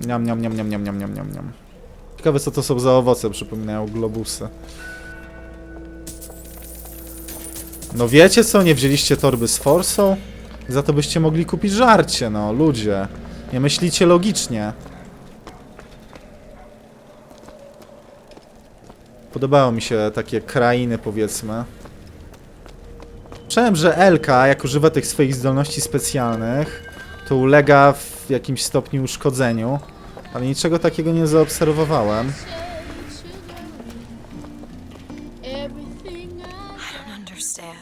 Niam, niam, niam, niam, niam, niam, niam, niam. Ciekawe co to są za owoce, przypominają globusy. No wiecie co, nie wzięliście torby z forsą? Za to byście mogli kupić żarcie, no ludzie. Nie myślicie logicznie. Podobały mi się takie krainy, powiedzmy. Słyszałem, że Elka, jak używa tych swoich zdolności specjalnych, to ulega w jakimś stopniu uszkodzeniu, ale niczego takiego nie zaobserwowałem. I I don't understand.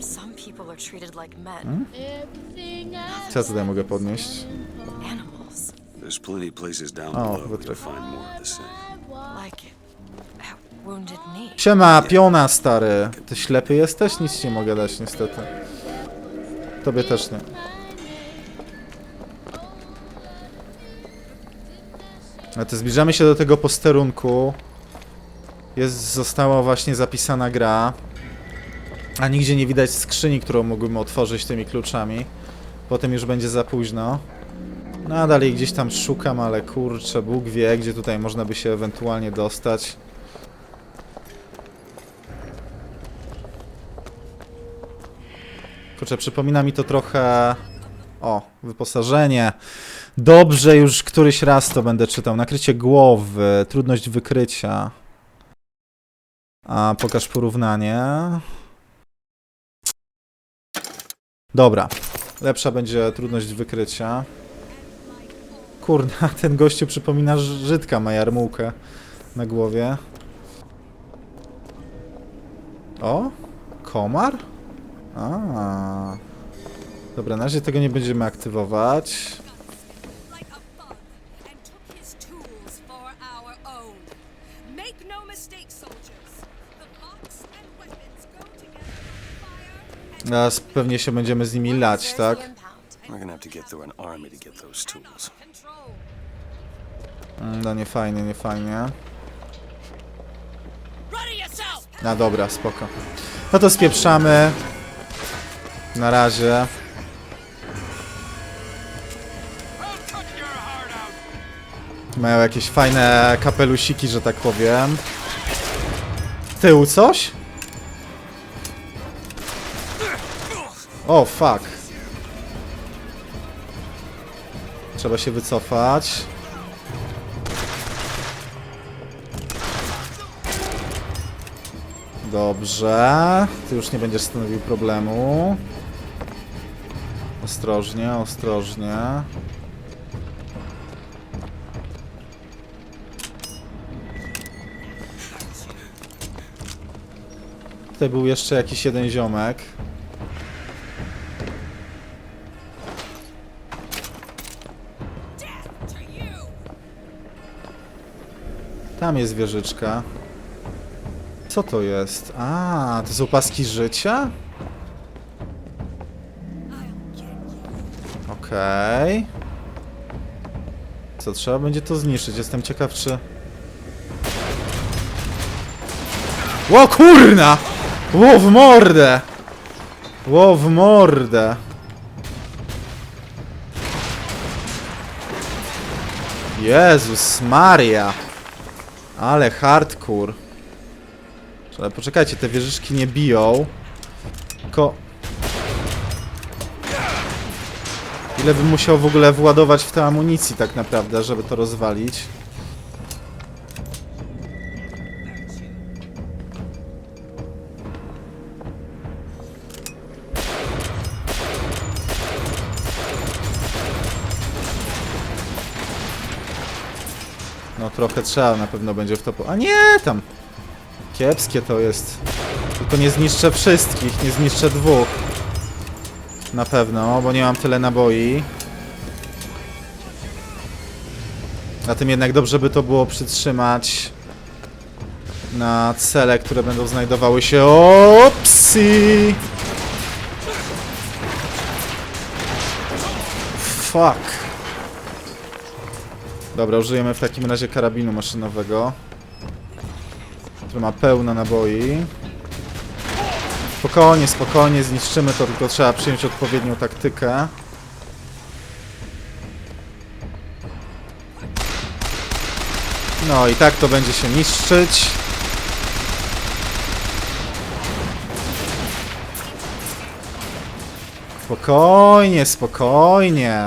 Some people are treated like men, everything I Co ja tutaj mogę podnieść? animals. There's plenty places down O, below where wytrych. you'll find more of the same. Like at Wounded Knee. Siema, piona stary. Ty ślepy jesteś? Nic ci nie mogę dać niestety. Tobie też nie. A to zbliżamy się do tego posterunku. Jest, została właśnie zapisana gra. A nigdzie nie widać skrzyni, którą mógłbym otworzyć tymi kluczami. Potem już będzie za późno. Nadal jej gdzieś tam szukam, ale kurczę, Bóg wie, gdzie tutaj można by się ewentualnie dostać. Kurczę, przypomina mi to trochę... O, wyposażenie. Dobrze, już któryś raz to będę czytał. Nakrycie głowy, trudność wykrycia. A, pokaż porównanie. Dobra. Lepsza będzie trudność wykrycia. Kurna, ten gościu przypomina Żydka, ma jarmułkę na głowie. O, komar? A. Dobra, na razie tego nie będziemy aktywować. Fire Teraz pewnie się będziemy z nimi lać, tak? the impound. We're gonna have to get through an army to get those tools. control. Mm, No nie fajnie, nie fajnie. No dobra, spoko. No to spieprzamy. Na razie. Mają jakieś fajne kapelusiki, że tak powiem. Tył coś? O, fuck. Trzeba się wycofać. Dobrze. Ty już nie będziesz stanowił problemu. Ostrożnie, ostrożnie. Tutaj był jeszcze jakiś jeden ziomek. Tam jest wieżyczka. Co to jest? A, to są paski życia? Okej. Co, trzeba będzie to zniszczyć. Jestem ciekaw, czy... Ło, kurna! Ło, w mordę! Ło, w mordę! Jezus Maria! Ale hardcore. Ale poczekajcie, te wieżyczki nie biją. Tylko... Ile bym musiał w ogóle władować w tę amunicji tak naprawdę, żeby to rozwalić? Trochę trzeba na pewno będzie w to po... A nie, tam! Kiepskie to jest. Tylko nie zniszczę wszystkich, nie zniszczę dwóch. Na pewno, bo nie mam tyle naboi. Na tym jednak dobrze by to było przytrzymać na cele, które będą znajdowały się... Opsi! Fuck. Dobra, użyjemy w takim razie karabinu maszynowego. Który ma pełno naboi. Spokojnie, spokojnie, zniszczymy to, tylko trzeba przyjąć odpowiednią taktykę. No i tak to będzie się niszczyć. Spokojnie, spokojnie.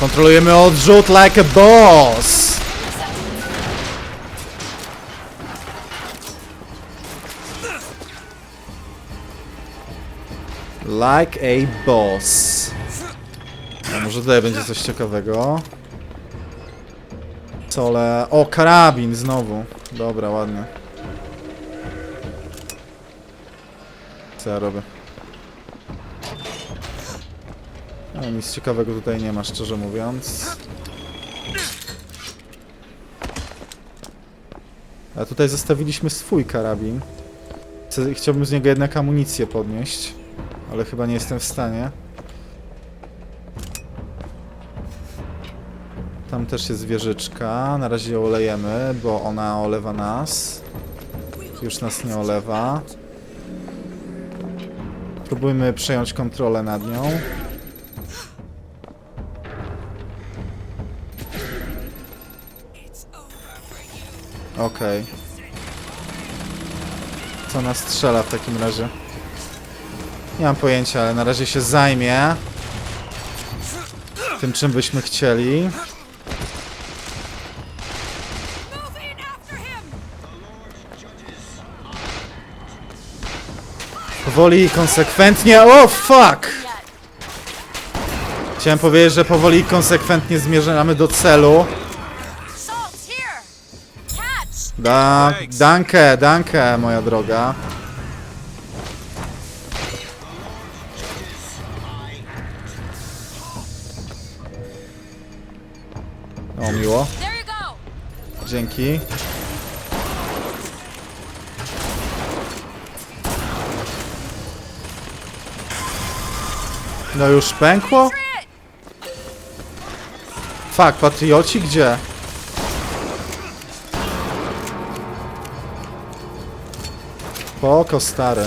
Kontrolujemy odrzut like a boss. Like a boss. A może tutaj będzie coś ciekawego. Cole. O, karabin znowu. Dobra, ładnie. Co ja robię? No, nic ciekawego tutaj nie ma, szczerze mówiąc. A tutaj zostawiliśmy swój karabin. Chciałbym z niego jednak amunicję podnieść, ale chyba nie jestem w stanie. Tam też jest wieżyczka. Na razie ją olejemy, bo ona olewa nas. Już nas nie olewa. Próbujmy przejąć kontrolę nad nią. Okej. Co nas strzela w takim razie? Nie mam pojęcia, ale na razie się zajmie tym, czym byśmy chcieli. Powoli i konsekwentnie. O, fuck! Chciałem powiedzieć, że powoli i konsekwentnie zmierzamy do celu. Da, danke, danke, moja droga. O, miło. Dzięki. No już pękło? Fuck, patrioci gdzie? Poko stary.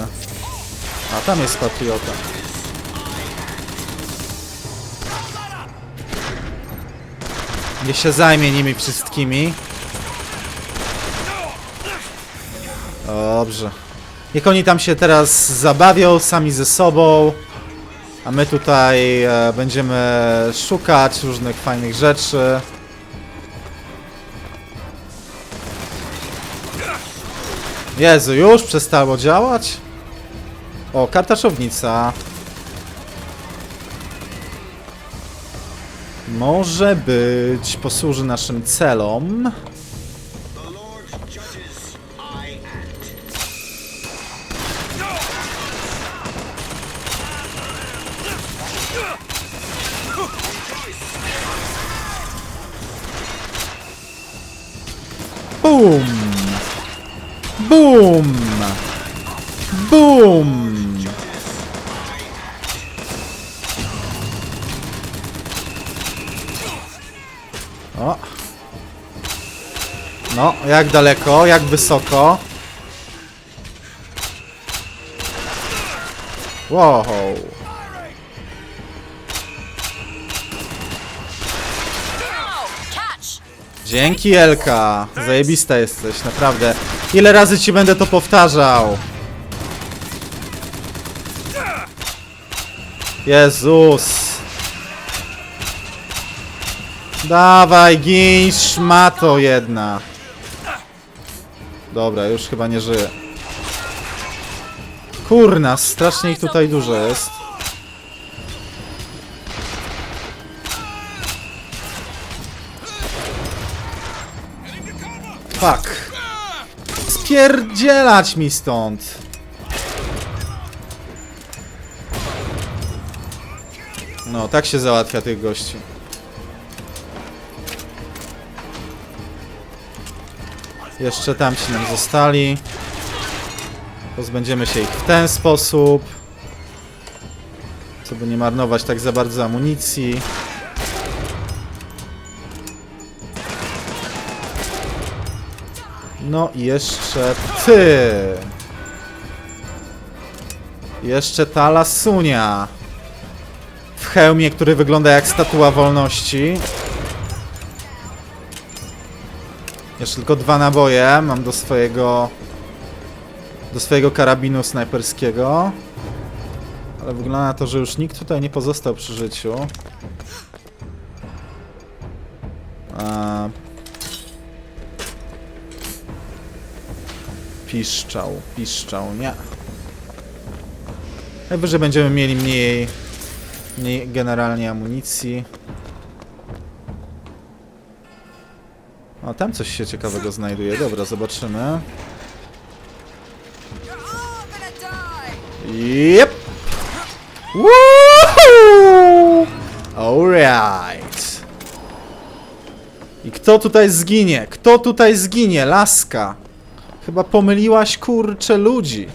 A tam jest patriota. Niech się zajmie nimi wszystkimi. Dobrze. Niech oni tam się teraz zabawią sami ze sobą. A my tutaj e, będziemy szukać różnych fajnych rzeczy. Jezu, już przestało działać? O, karta szownica. Może być, posłuży naszym celom. Jak daleko, jak wysoko? Wow! Dzięki Elka! Zajebista jesteś, naprawdę. Ile razy ci będę to powtarzał? Jezus! Dawaj, gin, szmato jedna. Dobra, już chyba nie żyje. Kurna, strasznie ich tutaj dużo jest. Fuck. Spierdzielać mi stąd. No, tak się załatwia tych gości. Jeszcze tamci nam zostali. Pozbędziemy się ich w ten sposób. Co by nie marnować tak za bardzo amunicji. No i jeszcze ty. Jeszcze ta lasunia. W hełmie, który wygląda jak statua wolności. Jeszcze tylko dwa naboje mam do swojego do swojego karabinu snajperskiego. Ale wygląda na to, że już nikt tutaj nie pozostał przy życiu. A... Piszczał, piszczał, nie. Najwyżej będziemy mieli mniej, mniej generalnie amunicji. O, tam coś się ciekawego znajduje. Dobra, zobaczymy. Yep. Woohoo! Alright. I kto tutaj zginie? Kto tutaj zginie? Laska. Chyba pomyliłaś kurcze ludzi.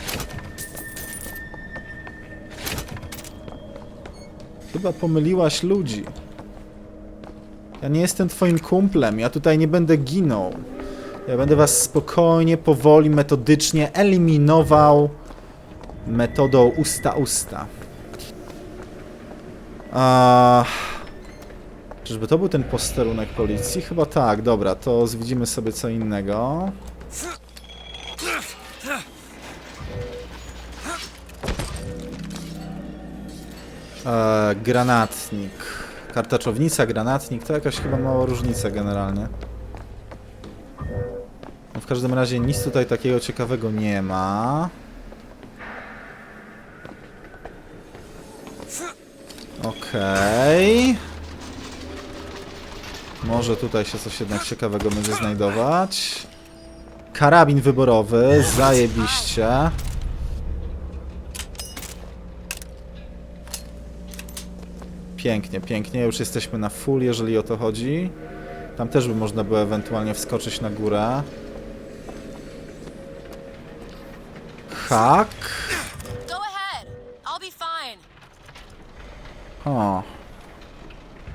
Chyba pomyliłaś ludzi. Ja nie jestem twoim kumplem, ja tutaj nie będę ginął. Ja będę was spokojnie, powoli, metodycznie eliminował metodą usta-usta. A... Czyżby to był ten posterunek policji? Chyba tak, dobra, to zwidzimy sobie co innego. E, granatnik. Kartaczownica, granatnik, to jakaś chyba mała różnica generalnie. No w każdym razie nic tutaj takiego ciekawego nie ma. Okej. Może tutaj się coś jednak ciekawego będzie znajdować. Karabin wyborowy, zajebiście. Pięknie, pięknie. Już jesteśmy na full, jeżeli o to chodzi. Tam też by można było ewentualnie wskoczyć na górę. Hak. O.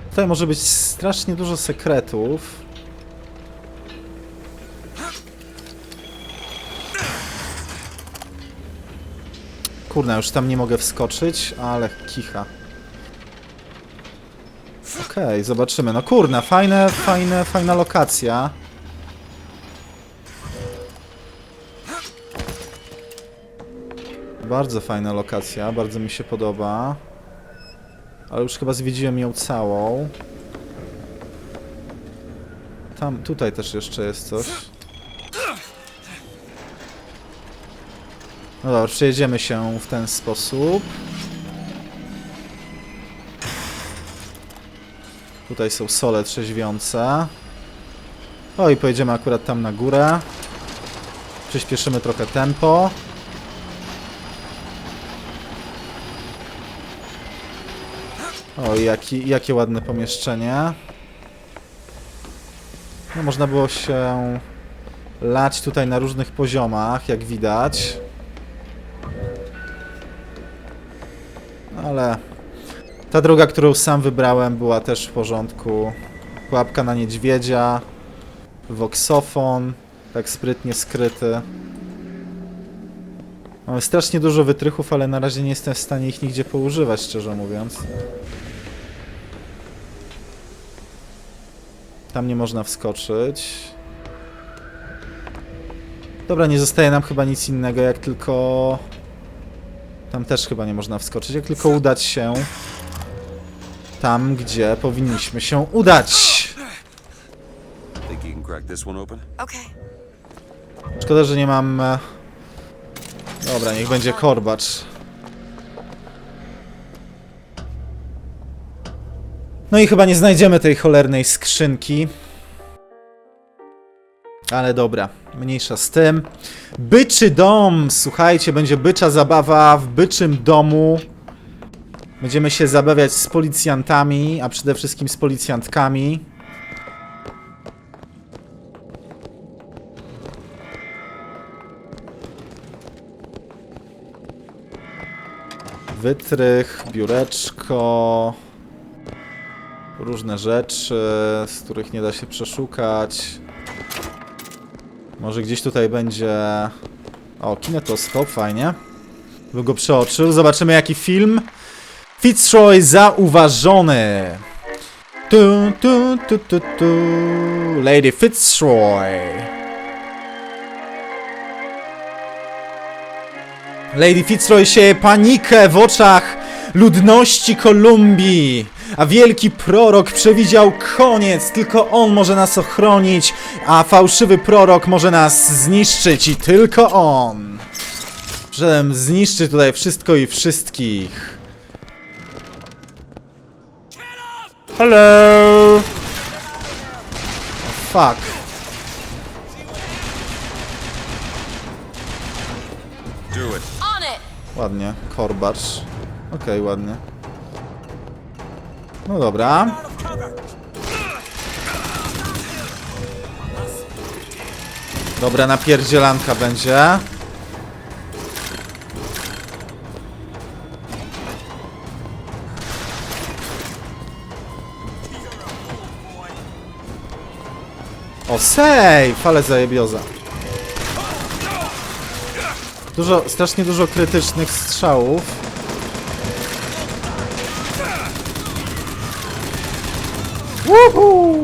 Tutaj może być strasznie dużo sekretów. Kurna, już tam nie mogę wskoczyć, ale kicha. Okej, zobaczymy. No kurna, fajne, fajne, fajna lokacja. Bardzo fajna lokacja, bardzo mi się podoba. Ale już chyba zwiedziłem ją całą. Tam, tutaj też jeszcze jest coś. No dobra, przejedziemy się w ten sposób. Tutaj są sole trzeźwiące. O i pojedziemy akurat tam na górę. Przyspieszymy trochę tempo. O, jaki, jakie ładne pomieszczenie. No, można było się lać tutaj na różnych poziomach, jak widać. Ta droga, którą sam wybrałem, była też w porządku. Pułapka na niedźwiedzia, voksofon, tak sprytnie skryty. Mamy strasznie dużo wytrychów, ale na razie nie jestem w stanie ich nigdzie poużywać, szczerze mówiąc. Tam nie można wskoczyć. Dobra, nie zostaje nam chyba nic innego, jak tylko... Tam też chyba nie można wskoczyć, jak tylko udać się tam, gdzie powinniśmy się udać. Think you can crack this one open? Okay. Szkoda, że nie mam... e, Dobra, niech będzie korbacz. No i chyba nie znajdziemy tej cholernej skrzynki. Ale dobra, mniejsza z tym. Byczy dom! Słuchajcie, będzie bycza zabawa w byczym domu. Będziemy się zabawiać z policjantami, a przede wszystkim z policjantkami. Wytrych, biureczko, różne rzeczy, z których nie da się przeszukać. Może gdzieś tutaj będzie... O, kinetoskop, fajnie. Bym go przeoczył. Zobaczymy jaki film. Fitzroy zauważony. Tu, tu, tu, tu, tu. Lady Fitzroy. Lady Fitzroy sieje panikę w oczach ludności Kolumbii. A wielki prorok przewidział koniec, tylko on może nas ochronić, a fałszywy prorok może nas zniszczyć i tylko on. Żebym zniszczy tutaj wszystko i wszystkich. Hello! Fuck. Do it. On it! Ładnie, korbacz. Okej, ładnie. No dobra. Dobra, napierdzielanka będzie. O, save! Ale zajebioza. Dużo, strasznie dużo krytycznych strzałów. Woohoo!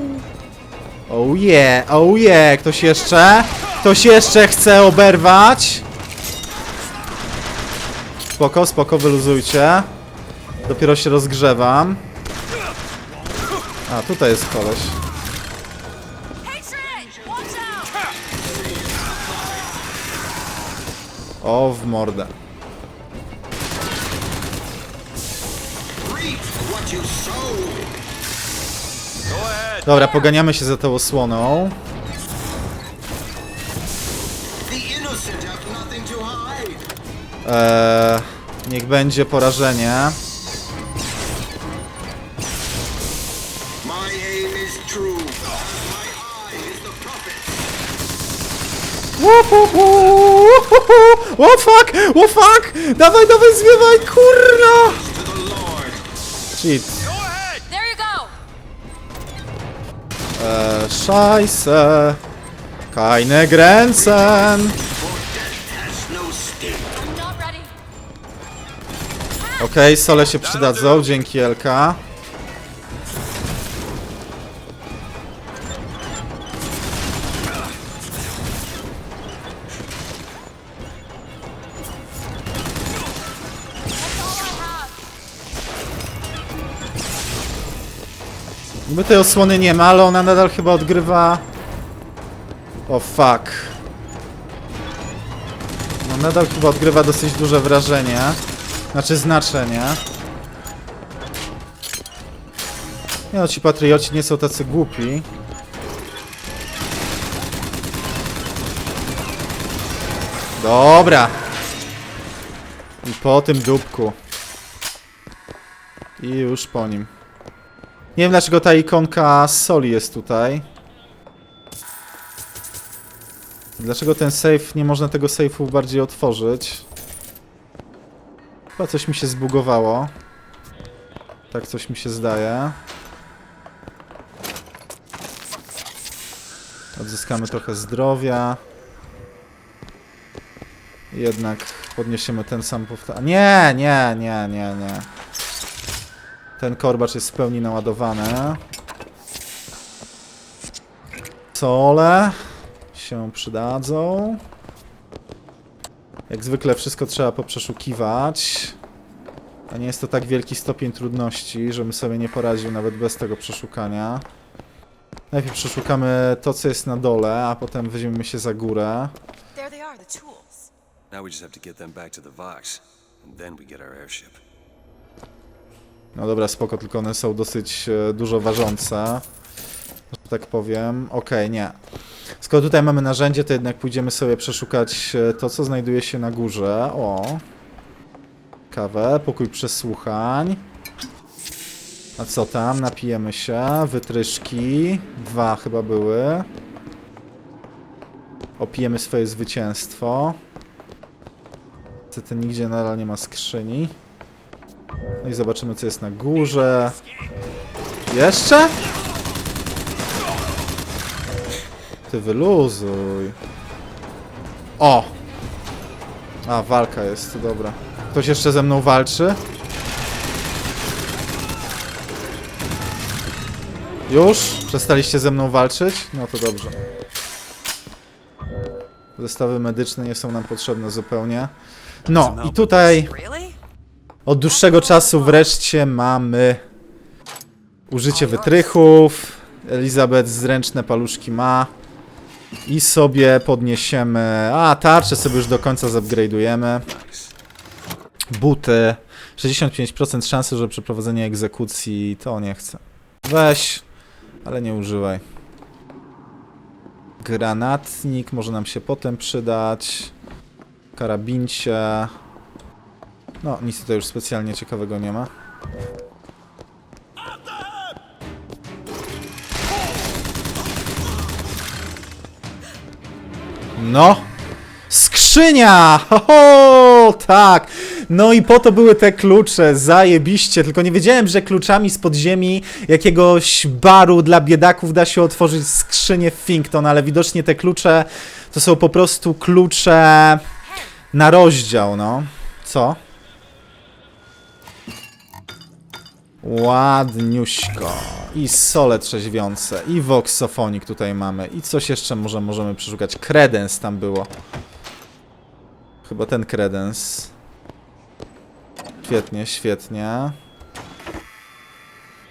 Oh yeah, oh yeah, ktoś jeszcze? Ktoś jeszcze chce oberwać? Spoko, spoko, wyluzujcie. Dopiero się rozgrzewam. A, tutaj jest koleś. O, w mordę. Dobra, poganiamy się za tą osłoną. Eee, niech będzie porażenie. O fuck! O fuck! Dawaj, dawaj, zwiewaj, kurna! Go! Eee, szajse. No not ready. Okej, sole się przydadzą, dzięki Elka. Tej osłony nie ma, ale ona nadal chyba odgrywa... O fuck. No nadal chyba odgrywa dosyć duże wrażenie. Znaczy znaczenie. Nie no, ci patrioci nie są tacy głupi. Dobra. I po tym dupku. I już po nim. Nie wiem dlaczego ta ikonka soli jest tutaj. Dlaczego ten save, nie można tego safe'u bardziej otworzyć? Chyba coś mi się zbugowało. Tak coś mi się zdaje. Odzyskamy trochę zdrowia. Jednak podniesiemy ten sam powtarzanie. Nie, nie, nie, nie, nie. Ten korbacz jest w pełni naładowany. Sole się przydadzą. Jak zwykle wszystko trzeba poprzeszukiwać. A nie jest to tak wielki stopień trudności, żebym sobie nie poradził nawet bez tego przeszukania. Najpierw przeszukamy to, co jest na dole, a potem weźmiemy się za górę. Now we just have to get them back to the Vox, and then we get our airship. No dobra, spoko, tylko one są dosyć e, dużo ważące. Że tak powiem. Okej, nie. Skoro tutaj mamy narzędzie, to jednak pójdziemy sobie przeszukać e, to, co znajduje się na górze. O. Kawę, pokój przesłuchań. A co tam? Napijemy się. Wytryszki. Dwa chyba były. Opijemy swoje zwycięstwo. Niestety nigdzie nadal nie ma skrzyni. No i zobaczymy, co jest na górze. Jeszcze? Ty wyluzuj. O! A, walka jest, dobra. Ktoś jeszcze ze mną walczy? Już? Przestaliście ze mną walczyć? No to dobrze. Zestawy medyczne nie są nam potrzebne zupełnie. No, i tutaj od dłuższego czasu wreszcie mamy użycie wytrychów. Elizabeth zręczne paluszki ma. I sobie podniesiemy... A, tarczę sobie już do końca zupgrade'ujemy. Buty. 65% szansy, że przeprowadzenie egzekucji to nie chcę. Weź, ale nie używaj. Granatnik może nam się potem przydać. Karabincie. No, nic tutaj już specjalnie ciekawego nie ma. No! Skrzynia! Ho, tak! No i po to były te klucze, zajebiście. Tylko nie wiedziałem, że kluczami z podziemi jakiegoś baru dla biedaków da się otworzyć skrzynię Finkton, ale widocznie te klucze to są po prostu klucze na rozdział, no. Co? Ładniuśko. I sole trzeźwiące, i voxofonik tutaj mamy, i coś jeszcze może możemy przeszukać. Kredens tam było. Chyba ten kredens. Świetnie, świetnie.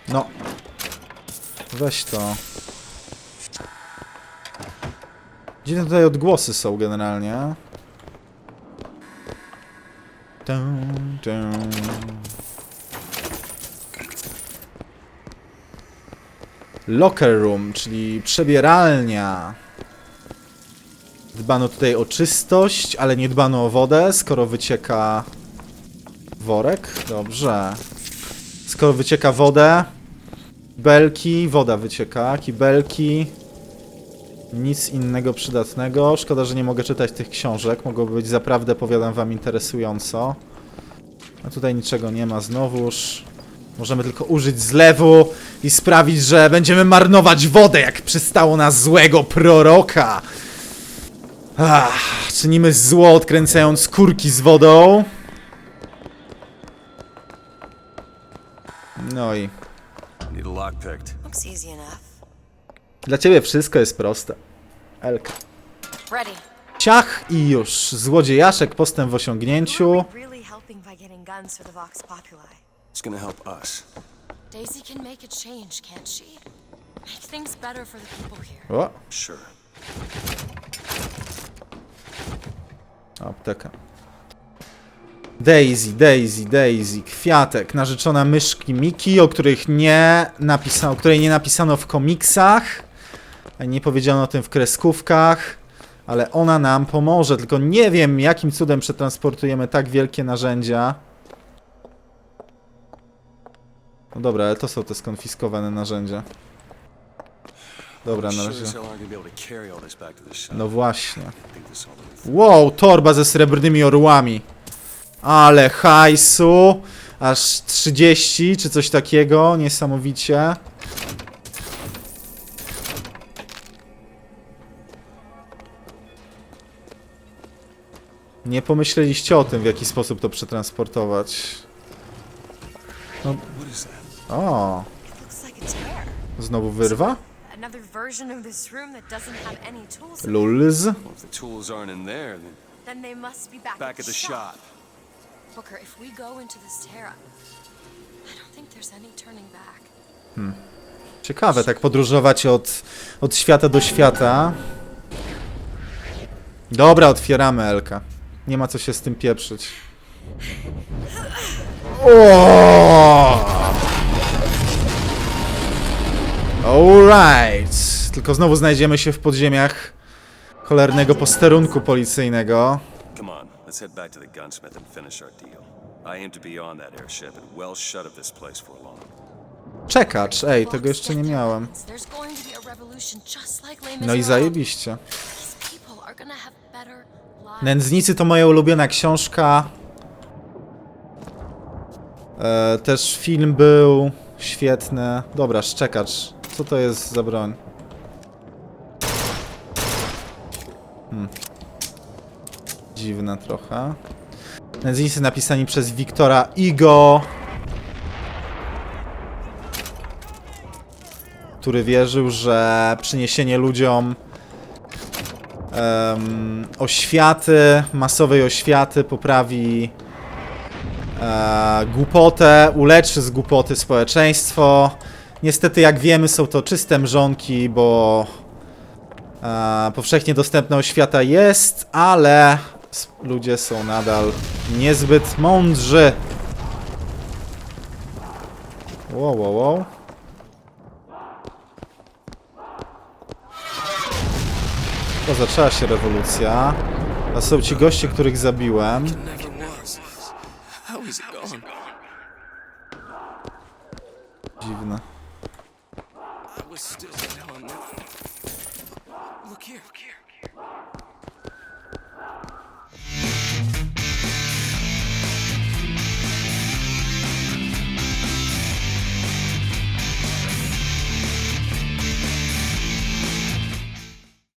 No. Weź to. Dziwne tutaj odgłosy są generalnie. Dun, dun. Locker room, czyli przebieralnia. Dbano tutaj o czystość, ale nie dbano o wodę, skoro wycieka worek. Dobrze. Skoro wycieka wodę, belki, woda wycieka, kibelki. Nic innego przydatnego. Szkoda, że nie mogę czytać tych książek. Mogłoby być zaprawdę, powiadam wam, interesująco. A tutaj niczego nie ma znowuż. Możemy tylko użyć zlewu i sprawić, że będziemy marnować wodę, jak przystało na złego proroka. Ach, czynimy zło, odkręcając kurki z wodą. No i dla ciebie wszystko jest proste. Elka. Ciach i już. Złodziejaszek, postęp w osiągnięciu. It's gonna help us. Daisy can make a change, can't she? Make things better for the people here. O, Sure. apteka. Daisy, Daisy, Daisy, kwiatek, narzeczona myszki Miki, o których nie napisano, której nie napisano w komiksach, nie powiedziano o tym w kreskówkach, ale ona nam pomoże, tylko nie wiem jakim cudem przetransportujemy tak wielkie narzędzia. No dobra, ale to są te skonfiskowane narzędzia. Dobra, na razie. No właśnie. Wow, torba ze srebrnymi orłami. Ale hajsu. Aż 30 czy coś takiego. Niesamowicie. Nie pomyśleliście o tym, w jaki sposób to przetransportować. That? O, znowu wyrwa? Another version of this room that doesn't have any tools. in it. Lulz. Well, if the tools aren't in there, then Then they must be back, back at the shop. Booker, if we go into this tear, I don't think there's any turning back. Ciekawe, tak podróżować od, od świata do świata. Dobra, otwieramy Elka. Nie ma co się z tym pieprzyć. O! Alright. Tylko znowu znajdziemy się w podziemiach cholernego posterunku policyjnego. Come on, let's head back to the gunsmith and finish our deal. I aim to be on that airship and well shut of this place for long. Czekacz, ej, tego jeszcze nie miałem. No i zajebiście. Nędznicy to moja ulubiona książka. E, też film był świetny. Dobra, szczekacz. Co to jest za broń? Hmm. Dziwne trochę. Nędznicy napisani przez Wiktora Igo. który wierzył, że przyniesienie ludziom em, oświaty, masowej oświaty poprawi e, głupotę, uleczy z głupoty społeczeństwo. Niestety, jak wiemy, są to czyste mrzonki, bo e, powszechnie dostępna oświata jest, ale ludzie są nadal niezbyt mądrzy. Wow, wow, wow. To zaczęła się rewolucja. A są ci goście, których zabiłem. Dziwne. Still